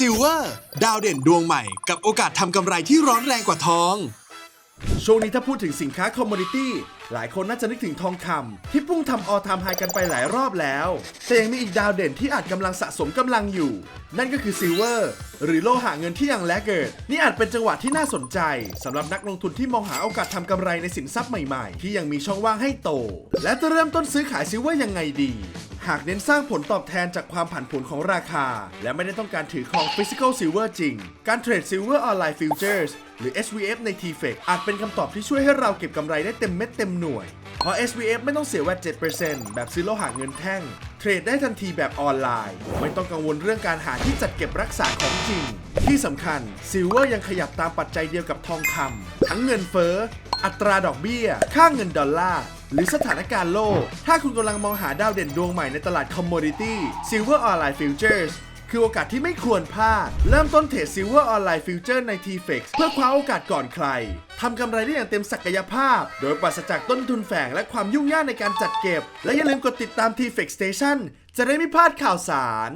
ซิลเวอร์ดาวเด่นดวงใหม่ กับโอกาสทำกำไรที่ร้อนแรงกว่าทอง ช่วงนี้ถ้าพูดถึงสินค้าคอมม o ดิตี้หลายคนน่าจะนึกถึงทองคำที่พุ่งทำออทามไฮกันไปหลายรอบแล้ว แต่ยังมีอีกดาวเด่นที่อาจกำลังสะสมกำลังอยู่ นั่นก็คือซิลเวอร์หรือโลหะเงินที่ยังแลกเกิด นี่อาจเป็นจังหวะที่น่าสนใจสำหรับนักลงทุนที่มองหาโอกาสทำกำไรในสินทรัพย์ใหม่ๆ ที่ยังมีช่องว่างให้โต และจะเริ่มต้นซื้อขายซิลเวอร์ยังไงดี หากเน้นสร้างผลตอบแทนจากความผันผวนของราคา และไม่ได้ต้องการถือครอง Physical Silver จริง การเทรด Silver Online Futures หรือ SVF ใน TFEC อาจเป็นคำตอบที่ช่วยให้เราเก็บกำไรได้เต็มเม็ดเต็มหน่วย เพราะ SVF ไม่ต้องเสียแวด7%แบบซื้อโลหะเงินแท่ง เทรดได้ทันทีแบบออนไลน์ ไม่ต้องกังวลเรื่องการหาที่จัดเก็บรักษาของจริง ที่สำคัญ Silver ยังขยับตามปัจจัยเดียวกับทองคำทั้งเงินเฟ้อ อัตราดอกเบี้ย ค่าเงินดอลลาร์ หรือสถานการณ์โลก ถ้าคุณกำลังมองหาดาวเด่นดวงใหม่ในตลาดคอมม o ดิตี้ Silver Online Futures คือโอกาสที่ไม่ควรพลาด เริ่มต้นเทรด Silver Online Future ใน TFEX เพื่อคว้าโอกาสก่อนใคร ทำกำไรได้อย่างเต็มศักยภาพ โดยปราศจากต้นทุนแฝงและความยุ่งยากในการจัดเก็บ และอย่าลืมกดติดตาม TFEX Station จะได้ไม่พลาดข่าวสาร